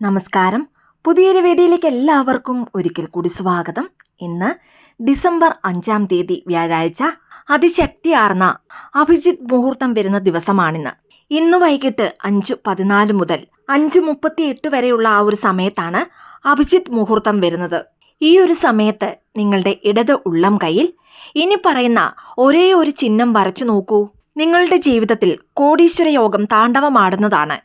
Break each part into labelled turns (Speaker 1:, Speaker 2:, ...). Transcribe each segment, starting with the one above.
Speaker 1: നമസ്കാരം. പുതിയൊരു വീഡിയോയിലേക്ക് എല്ലാവർക്കും ഒരിക്കൽ കൂടി സ്വാഗതം. ഇന്ന് ഡിസംബർ അഞ്ചാം തീയതി വ്യാഴാഴ്ച അതിശക്തിയാർന്ന അഭിജിത് മുഹൂർത്തം വരുന്ന ദിവസമാണിന്ന്. ഇന്ന് വൈകിട്ട് അഞ്ച് പതിനാല് മുതൽ അഞ്ച് മുപ്പത്തി എട്ട് വരെയുള്ള ആ ഒരു സമയത്താണ് അഭിജിത് മുഹൂർത്തം വരുന്നത്. ഈ ഒരു സമയത്ത് നിങ്ങളുടെ ഇടത് ഉള്ളം കയ്യിൽ ഇനി പറയുന്ന ഒരേ ഒരു ചിഹ്നം വരച്ചു നോക്കൂ. നിങ്ങളുടെ ജീവിതത്തിൽ കോടീശ്വര യോഗം താണ്ഡവമാടുന്നതാണ്.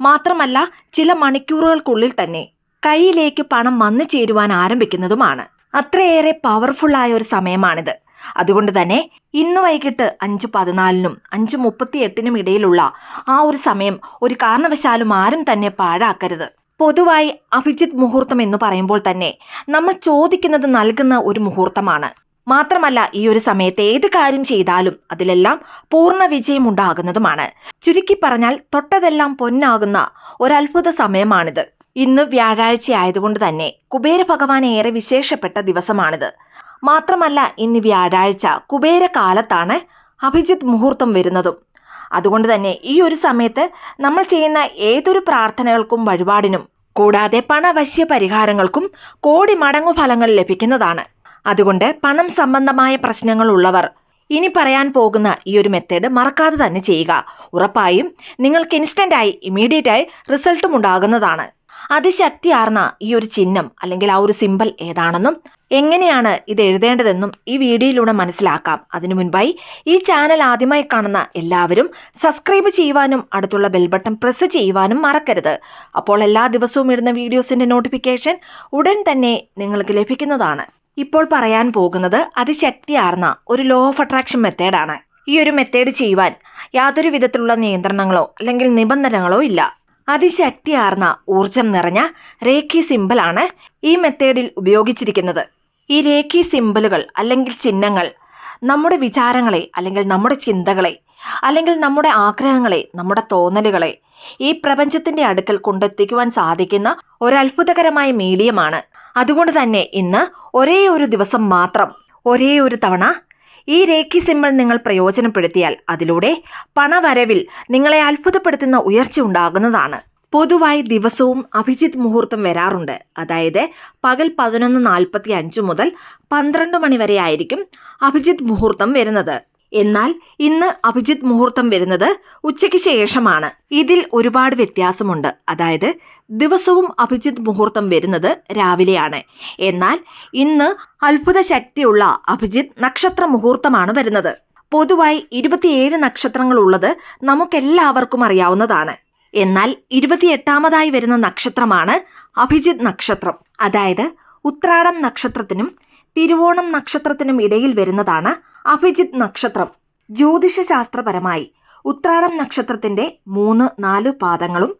Speaker 1: മാത്രമല്ല ചില മണിക്കൂറുകൾക്കുള്ളിൽ തന്നെ കയ്യിലേക്ക് പണം വന്നു ചേരുവാൻ ആരംഭിക്കുന്നതുമാണ്. അത്രയേറെ പവർഫുള്ളായ ഒരു സമയമാണിത്. അതുകൊണ്ട് തന്നെ ഇന്ന് വൈകിട്ട് അഞ്ച് പതിനാലിനും അഞ്ച് മുപ്പത്തി എട്ടിനും ഇടയിലുള്ള ആ ഒരു സമയം ഒരു കാരണവശാലും ആരും തന്നെ പാഴാക്കരുത്. പൊതുവായി അഭിജിത് മുഹൂർത്തം എന്ന് പറയുമ്പോൾ തന്നെ നമ്മൾ ചോദിക്കുന്നത് നൽകുന്ന ഒരു മുഹൂർത്തമാണ്. മാത്രമല്ല ഈ ഒരു സമയത്ത് ഏത് കാര്യം ചെയ്താലും അതിലെല്ലാം പൂർണ വിജയം ഉണ്ടാകുന്നതുമാണ് ചുരുക്കി പറഞ്ഞാൽ തൊട്ടതെല്ലാം പൊന്നാകുന്ന ഒരത്ഭുത സമയമാണിത്. ഇന്ന് വ്യാഴാഴ്ച ആയതുകൊണ്ട് തന്നെ കുബേര ഭഗവാൻ ഏറെ വിശേഷപ്പെട്ട ദിവസമാണിത്. മാത്രമല്ല ഇന്ന് വ്യാഴാഴ്ച കുബേര കാലത്താണ് അഭിജിത്ത് മുഹൂർത്തം വരുന്നതും. അതുകൊണ്ട് തന്നെ ഈ ഒരു സമയത്ത് നമ്മൾ ചെയ്യുന്ന ഏതൊരു പ്രാർത്ഥനകൾക്കും വഴിപാടിനും കൂടാതെ പണവശ്യ പരിഹാരങ്ങൾക്കും കോടി മടങ്ങു ഫലങ്ങൾ ലഭിക്കുന്നതാണ്. അതുകൊണ്ട് പണം സംബന്ധമായ പ്രശ്നങ്ങൾ ഉള്ളവർ ഇനി പറയാൻ പോകുന്ന ഈ ഒരു മെത്തേഡ് മറക്കാതെ തന്നെ ചെയ്യുക. ഉറപ്പായും നിങ്ങൾക്ക് ഇൻസ്റ്റന്റായി ഇമീഡിയറ്റ് ആയി റിസൾട്ടും ഉണ്ടാകുന്നതാണ്. അതിശക്തിയാർന്ന ഈ ഒരു ചിഹ്നം അല്ലെങ്കിൽ ആ ഒരു സിമ്പൽ ഏതാണെന്നും എങ്ങനെയാണ് ഇത് എഴുതേണ്ടതെന്നും ഈ വീഡിയോയിലൂടെ മനസ്സിലാക്കാം. അതിനു മുൻപായി ഈ ചാനൽ ആദ്യമായി കാണുന്ന എല്ലാവരും സബ്സ്ക്രൈബ് ചെയ്യുവാനും അടുത്തുള്ള ബെൽ ബട്ടൺ പ്രസ് ചെയ്യുവാനും മറക്കരുത്. അപ്പോൾ എല്ലാ ദിവസവും ഇടുന്ന വീഡിയോസിന്റെ നോട്ടിഫിക്കേഷൻ ഉടൻ തന്നെ നിങ്ങൾക്ക് ലഭിക്കുന്നതാണ്. ഇപ്പോൾ പറയാൻ പോകുന്നത് അതിശക്തിയാർന്ന ഒരു ലോ ഓഫ് അട്രാക്ഷൻ മെത്തേഡാണ്. ഈ ഒരു മെത്തേഡ് ചെയ്യുവാൻ യാതൊരു വിധത്തിലുള്ള നിയന്ത്രണങ്ങളോ അല്ലെങ്കിൽ നിബന്ധനകളോ ഇല്ല. അതിശക്തിയാർന്ന ഊർജം നിറഞ്ഞ രേഖി സിമ്പിളാണ് ഈ മെത്തേഡിൽ ഉപയോഗിച്ചിരിക്കുന്നത്. ഈ രേഖി സിമ്പിളുകൾ അല്ലെങ്കിൽ ചിഹ്നങ്ങൾ നമ്മുടെ വിചാരങ്ങളെ അല്ലെങ്കിൽ നമ്മുടെ ചിന്തകളെ അല്ലെങ്കിൽ നമ്മുടെ ആഗ്രഹങ്ങളെ നമ്മുടെ തോന്നലുകളെ ഈ പ്രപഞ്ചത്തിന്റെ അടുക്കൽ കൊണ്ടെത്തിക്കുവാൻ സാധിക്കുന്ന ഒരു അത്ഭുതകരമായ മീഡിയമാണ് അതുകൊണ്ട് തന്നെ ഇന്ന് ഒരേ ഒരു ദിവസം മാത്രം ഒരേ ഒരു തവണ ഈ രേഖി സിമ്പിൾ നിങ്ങൾ പ്രയോജനപ്പെടുത്തിയാൽ അതിലൂടെ പണവരവിൽ നിങ്ങളെ അത്ഭുതപ്പെടുത്തുന്ന ഉയർച്ച ഉണ്ടാകുന്നതാണ്. പൊതുവായി ദിവസവും അഭിജിത്ത് മുഹൂർത്തം വരാറുണ്ട്. അതായത് പകൽ പതിനൊന്ന് നാൽപ്പത്തി അഞ്ച് മുതൽ പന്ത്രണ്ട് മണി വരെ ആയിരിക്കും അഭിജിത്ത് മുഹൂർത്തം വരുന്നത്. എന്നാൽ ഇന്ന് അഭിജിത്ത് മുഹൂർത്തം വരുന്നത് ഉച്ചയ്ക്ക് ശേഷമാണ്. ഇതിൽ ഒരുപാട് വ്യത്യാസമുണ്ട്. അതായത് ദിവസവും അഭിജിത്ത് മുഹൂർത്തം വരുന്നത് രാവിലെയാണ്. എന്നാൽ ഇന്ന് അത്ഭുത ശക്തിയുള്ള അഭിജിത്ത് നക്ഷത്ര മുഹൂർത്തമാണ് വരുന്നത്. പൊതുവായി ഇരുപത്തിയേഴ് നക്ഷത്രങ്ങളുള്ളത് നമുക്കെല്ലാവർക്കും അറിയാവുന്നതാണ്. എന്നാൽ ഇരുപത്തിയെട്ടാമതായി വരുന്ന നക്ഷത്രമാണ് അഭിജിത് നക്ഷത്രം. അതായത് ഉത്രാടം നക്ഷത്രത്തിനും തിരുവോണം നക്ഷത്രത്തിനും ഇടയിൽ വരുന്നതാണ് അഭിജിത്ത് നക്ഷത്രം. ജ്യോതിഷശാസ്ത്രപരമായി ഉത്രാടം നക്ഷത്രത്തിന്റെ മൂന്ന് നാല് പാദങ്ങളും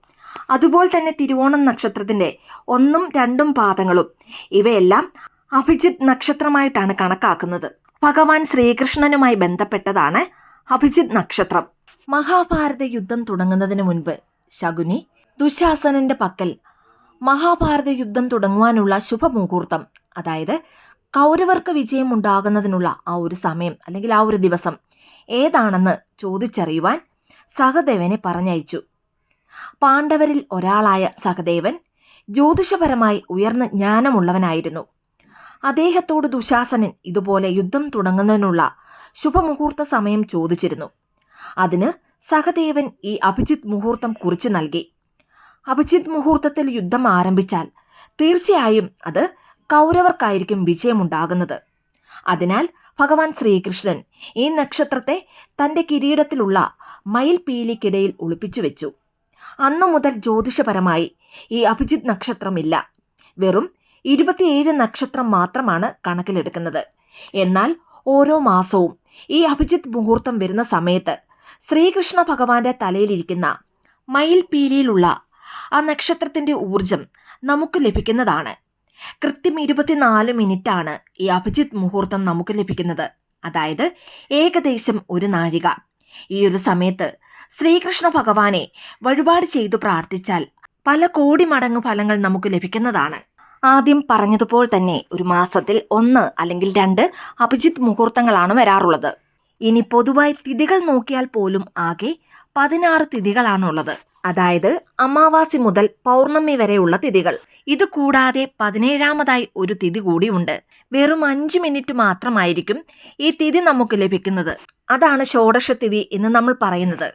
Speaker 1: അതുപോലെ തന്നെ തിരുവോണം നക്ഷത്രത്തിന്റെ ഒന്നും രണ്ടും പാദങ്ങളും. ഇവയെല്ലാം അഭിജിത് നക്ഷത്രമായിട്ടാണ് കണക്കാക്കുന്നത്. ഭഗവാൻ ശ്രീകൃഷ്ണനുമായി ബന്ധപ്പെട്ടതാണ് അഭിജിത് നക്ഷത്രം. മഹാഭാരത യുദ്ധം തുടങ്ങുന്നതിന് മുൻപ് ശകുനി ദുശാസനന്റെ പക്കൽ മഹാഭാരത യുദ്ധം തുടങ്ങുവാനുള്ള ശുഭമുഹൂർത്തം അതായത് കൗരവർക്ക് വിജയം ഉണ്ടാകുന്നതിനുള്ള ആ ഒരു സമയം അല്ലെങ്കിൽ ആ ഒരു ദിവസം ഏതാണെന്ന് ചോദിച്ചറിയുവാൻ സഹദേവനെ പറഞ്ഞയച്ചു. പാണ്ഡവരിൽ ഒരാളായ സഹദേവൻ ജ്യോതിഷപരമായി ഉയർന്ന ജ്ഞാനമുള്ളവനായിരുന്നു. അദ്ദേഹത്തോട് ദുശാസനൻ ഇതുപോലെ യുദ്ധം തുടങ്ങുന്നതിനുള്ള ശുഭമുഹൂർത്ത സമയം ചോദിച്ചിരുന്നു. അതിന് സഹദേവൻ ഈ അഭിജിത്ത് മുഹൂർത്തം കുറിച്ച് നൽകി. അഭിജിത്ത് മുഹൂർത്തത്തിൽ യുദ്ധം ആരംഭിച്ചാൽ തീർച്ചയായും അത് കൗരവർക്കായിരിക്കും വിജയമുണ്ടാകുന്നത്. അതിനാൽ ഭഗവാൻ ശ്രീകൃഷ്ണൻ ഈ നക്ഷത്രത്തെ തന്റെ കിരീടത്തിലുള്ള മയിൽപീലിക്കിടയിൽ ഒളിപ്പിച്ചു വെച്ചു. അന്നു മുതൽ ജ്യോതിഷപരമായി ഈ അഭിജിത് നക്ഷത്രമില്ല. വെറും ഇരുപത്തിയേഴ് നക്ഷത്രം മാത്രമാണ് കണക്കിലെടുക്കുന്നത്. എന്നാൽ ഓരോ മാസവും ഈ അഭിജിത് മുഹൂർത്തം വരുന്ന സമയത്ത് ശ്രീകൃഷ്ണ ഭഗവാന്റെ തലയിലിരിക്കുന്ന മയിൽപീലിയിലുള്ള ആ നക്ഷത്രത്തിന്റെ ഊർജം നമുക്ക് ലഭിക്കുന്നതാണ്. കൃത്യം ഇരുപത്തിനാല് മിനിറ്റാണ് ഈ അഭിജിത്ത് മുഹൂർത്തം നമുക്ക് ലഭിക്കുന്നത്. അതായത് ഏകദേശം ഒരു നാഴിക. ഈ ഒരു സമയത്ത് ശ്രീകൃഷ്ണ ഭഗവാനെ വഴിപാട് ചെയ്തു പ്രാർത്ഥിച്ചാൽ പല കോടി മടങ്ങ് ഫലങ്ങൾ നമുക്ക് ലഭിക്കുന്നതാണ്. ആദ്യം പറഞ്ഞതുപോലെ തന്നെ ഒരു മാസത്തിൽ ഒന്ന് അല്ലെങ്കിൽ രണ്ട് അഭിജിത്ത് മുഹൂർത്തങ്ങളാണ് വരാറുള്ളത്. ഇനി പൊതുവായി തിഥികൾ നോക്കിയാൽ പോലും ആകെ പതിനാറ് തിഥികളാണുള്ളത്. അതായത് അമാവാസി മുതൽ പൗർണമി വരെയുള്ള തിഥികൾ. ഇത് കൂടാതെ പതിനേഴാമതായി ഒരു തിഥി കൂടിയുണ്ട് വെറും അഞ്ച് മിനിറ്റ് മാത്രമായിരിക്കും ഈ തിഥി നമുക്ക് ലഭിക്കുന്നത്. അതാണ് ഷോഡശ തിഥി എന്ന് നമ്മൾ പറയുന്നത്.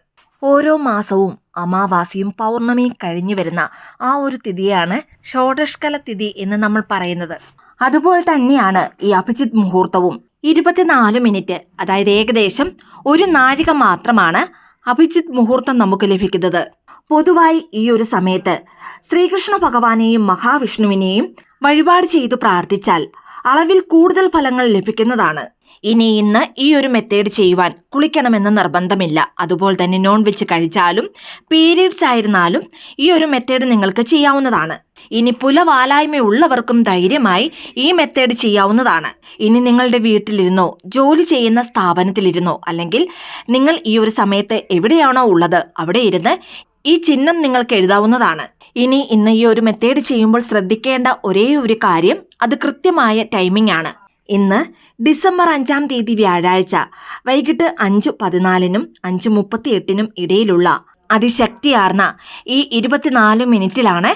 Speaker 1: ഓരോ മാസവും അമാവാസിയും പൗർണമിയും കഴിഞ്ഞു വരുന്ന ആ ഒരു തിഥിയാണ് ഷോഡഷ്കല തിഥി എന്ന് നമ്മൾ പറയുന്നത്. അതുപോലെ തന്നെയാണ് ഈ അഭിജിത് മുഹൂർത്തവും ഇരുപത്തിനാല് മിനിറ്റ് അതായത് ഏകദേശം ഒരു നാഴിക മാത്രമാണ് അഭിജിത് മുഹൂർത്തം നമുക്ക് ലഭിക്കുന്നത്. പൊതുവായി ഈ ഒരു സമയത്ത് ശ്രീകൃഷ്ണ ഭഗവാനെയും മഹാവിഷ്ണുവിനെയും വഴിപാട് ചെയ്തു പ്രാർത്ഥിച്ചാൽ അളവിൽ കൂടുതൽ ഫലങ്ങൾ ലഭിക്കുന്നതാണ്. ഇനി ഇന്ന് ഈ ഒരു മെത്തേഡ് ചെയ്യുവാൻ കുളിക്കണമെന്ന് നിർബന്ധമില്ല. അതുപോലെ തന്നെ നോൺ വെജ് കഴിച്ചാലും പീരീഡ്സ് ആയിരുന്നാലും ഈ ഒരു മെത്തേഡ് നിങ്ങൾക്ക് ചെയ്യാവുന്നതാണ്. ഇനി പുലവാലായ്മയുള്ളവർക്കും ധൈര്യമായി ഈ മെത്തേഡ് ചെയ്യാവുന്നതാണ്. ഇനി നിങ്ങളുടെ വീട്ടിലിരുന്നോ ജോലി ചെയ്യുന്ന സ്ഥാപനത്തിലിരുന്നോ അല്ലെങ്കിൽ നിങ്ങൾ ഈ ഒരു സമയത്ത് എവിടെയാണോ ഉള്ളത് അവിടെ ഇരുന്ന് ഈ ചിഹ്നം നിങ്ങൾക്ക് എഴുതാവുന്നതാണ്. ഇനി ഇന്ന് ഈ ഒരു മെത്തേഡ് ചെയ്യുമ്പോൾ ശ്രദ്ധിക്കേണ്ട ഒരേ ഒരു കാര്യം അത് കൃത്യമായ ടൈമിംഗ് ആണ്. ഇന്ന് ഡിസംബർ അഞ്ചാം തീയതി വ്യാഴാഴ്ച വൈകിട്ട് അഞ്ച് പതിനാലിനും അഞ്ച് മുപ്പത്തി എട്ടിനും ഇടയിലുള്ള അതിശക്തിയാർന്ന ഈ ഇരുപത്തിനാല് മിനിറ്റിലാണ്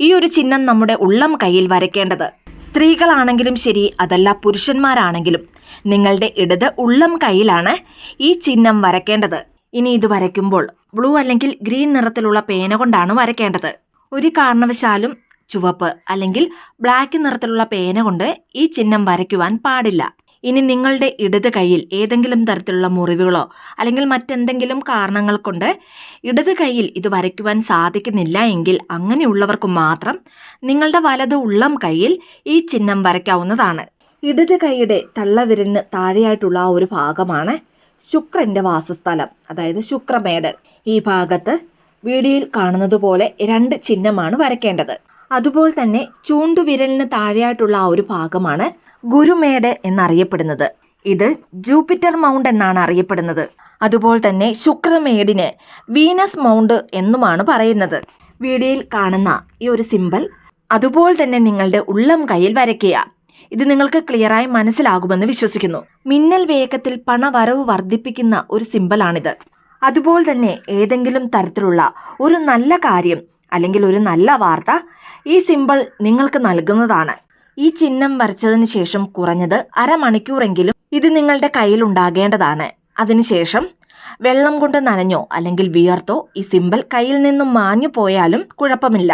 Speaker 1: ഈ ഒരു ചിഹ്നം നമ്മുടെ ഉള്ളം കയ്യിൽ വരയ്ക്കേണ്ടത്. സ്ത്രീകളാണെങ്കിലും ശരി അതല്ല പുരുഷന്മാരാണെങ്കിലും നിങ്ങളുടെ ഇടത് ഉള്ളം കയ്യിലാണ് ഈ ചിഹ്നം വരയ്ക്കേണ്ടത്. ഇനി ഇത് വരയ്ക്കുമ്പോൾ ബ്ലൂ അല്ലെങ്കിൽ ഗ്രീൻ നിറത്തിലുള്ള പേന കൊണ്ടാണ് വരയ്ക്കേണ്ടത്. ഒരു കാരണവശാലും ചുവപ്പ് അല്ലെങ്കിൽ ബ്ലാക്ക് നിറത്തിലുള്ള പേന കൊണ്ട് ഈ ചിഹ്നം വരയ്ക്കുവാൻ പാടില്ല. ഇനി നിങ്ങളുടെ ഇടത് കൈയിൽ ഏതെങ്കിലും തരത്തിലുള്ള മുറിവുകളോ അല്ലെങ്കിൽ മറ്റെന്തെങ്കിലും കാരണങ്ങൾ കൊണ്ട് ഇടത് കൈയിൽ ഇത് വരയ്ക്കുവാൻ സാധിക്കുന്നില്ല എങ്കിൽ അങ്ങനെയുള്ളവർക്ക് മാത്രം നിങ്ങളുടെ വലത് ഉള്ളം കൈയിൽ ഈ ചിഹ്നം വരയ്ക്കാവുന്നതാണ്. ഇടത് കൈയുടെ തള്ളവിരലിന് താഴെയായിട്ടുള്ള ആ ഒരു ഭാഗമാണ് ശുക്രന്റെ വാസസ്ഥലം അതായത് ശുക്രമേട്. ഈ ഭാഗത്ത് വീഡിയോയിൽ കാണുന്നത് പോലെ രണ്ട് ചിഹ്നമാണ് വരയ്ക്കേണ്ടത്. അതുപോലെ തന്നെ ചൂണ്ടുവിരലിന് താഴെയായിട്ടുള്ള ആ ഒരു ഭാഗമാണ് ഗുരുമേട് എന്നറിയപ്പെടുന്നത്. ഇത് ജൂപ്പിറ്റർ മൗണ്ട് എന്നാണ് അറിയപ്പെടുന്നത്. അതുപോലെ തന്നെ ശുക്രമേടിന് വീനസ് മൗണ്ട് എന്നുമാണ് പറയുന്നത്. വീഡിയോയിൽ കാണുന്ന ഈ ഒരു സിമ്പൽ അതുപോലെ തന്നെ നിങ്ങളുടെ ഉള്ളം കയ്യിൽ വരയ്ക്കുക. ഇത് നിങ്ങൾക്ക് ക്ലിയറായി മനസ്സിലാകുമെന്ന് വിശ്വസിക്കുന്നു. മിന്നൽ വേഗത്തിൽ പണവരവ് വർദ്ധിപ്പിക്കുന്ന ഒരു സിമ്പലാണിത്. അതുപോലെ തന്നെ ഏതെങ്കിലും തരത്തിലുള്ള ഒരു നല്ല കാര്യം അല്ലെങ്കിൽ ഒരു നല്ല വാർത്ത ഈ സിമ്പിൾ നിങ്ങൾക്ക് നൽകുന്നതാണ്. ഈ ചിഹ്നം വരച്ചതിന് ശേഷം കുറഞ്ഞത് അരമണിക്കൂറെങ്കിലും ഇത് നിങ്ങളുടെ കയ്യിൽ ഉണ്ടാകേണ്ടതാണ്. അതിനുശേഷം വെള്ളം കൊണ്ട് നനഞ്ഞോ അല്ലെങ്കിൽ വിയർത്തോ ഈ സിമ്പിൾ കയ്യിൽ നിന്നും മാഞ്ഞു പോയാലും കുഴപ്പമില്ല.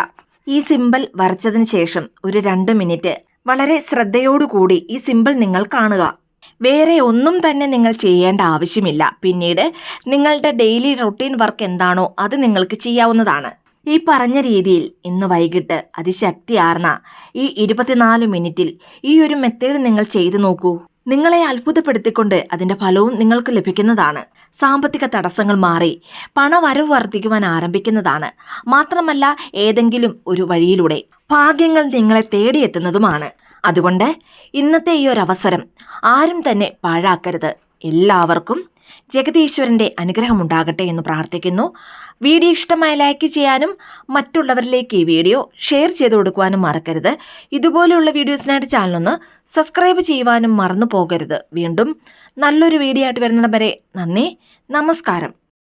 Speaker 1: ഈ സിമ്പിൾ വരച്ചതിന് ശേഷം ഒരു രണ്ട് മിനിറ്റ് വളരെ ശ്രദ്ധയോടുകൂടി ഈ സിമ്പിൾ നിങ്ങൾ കാണുക. വേറെ ഒന്നും തന്നെ നിങ്ങൾ ചെയ്യേണ്ട ആവശ്യമില്ല. പിന്നീട് നിങ്ങളുടെ ഡെയിലി റൊട്ടീൻ വർക്ക് എന്താണോ അത് നിങ്ങൾക്ക് ചെയ്യാവുന്നതാണ്. ഈ പറഞ്ഞ രീതിയിൽ ഇന്ന് വൈകിട്ട് അതിശക്തിയാർന്ന ഈ ഇരുപത്തിനാല് മിനിറ്റിൽ ഈ ഒരു മെത്തേഡ് നിങ്ങൾ ചെയ്തു നോക്കൂ. നിങ്ങളെ അത്ഭുതപ്പെടുത്തിക്കൊണ്ട് അതിന്റെ ഫലവും നിങ്ങൾക്ക് ലഭിക്കുന്നതാണ്. സാമ്പത്തിക തടസ്സങ്ങൾ മാറി പണവരവ് വർദ്ധിക്കുവാൻ ആരംഭിക്കുന്നതാണ്. മാത്രമല്ല ഏതെങ്കിലും ഒരു വഴിയിലൂടെ. ഭാഗ്യങ്ങൾ നിങ്ങളെ തേടിയെത്തുന്നതുമാണ്. അതുകൊണ്ട് ഇന്നത്തെ ഈ ഒരു അവസരം ആരും തന്നെ പാഴാക്കരുത്. എല്ലാവർക്കും ജഗതീശ്വരന്റെ അനുഗ്രഹം ഉണ്ടാകട്ടെ എന്ന് പ്രാർത്ഥിക്കുന്നു. വീഡിയോ ഇഷ്ടമായ ലൈക്ക് ചെയ്യാനും മറ്റുള്ളവരിലേക്ക് ഈ വീഡിയോ ഷെയർ ചെയ്ത് കൊടുക്കുവാനും മറക്കരുത്. ഇതുപോലെയുള്ള വീഡിയോസിനായിട്ട് ചാനലൊന്ന് സബ്സ്ക്രൈബ് ചെയ്യുവാനും മറന്നു പോകരുത്. വീണ്ടും നല്ലൊരു വീഡിയോ ആയിട്ട് വരുന്നിടം വരെ നന്ദി. നമസ്കാരം.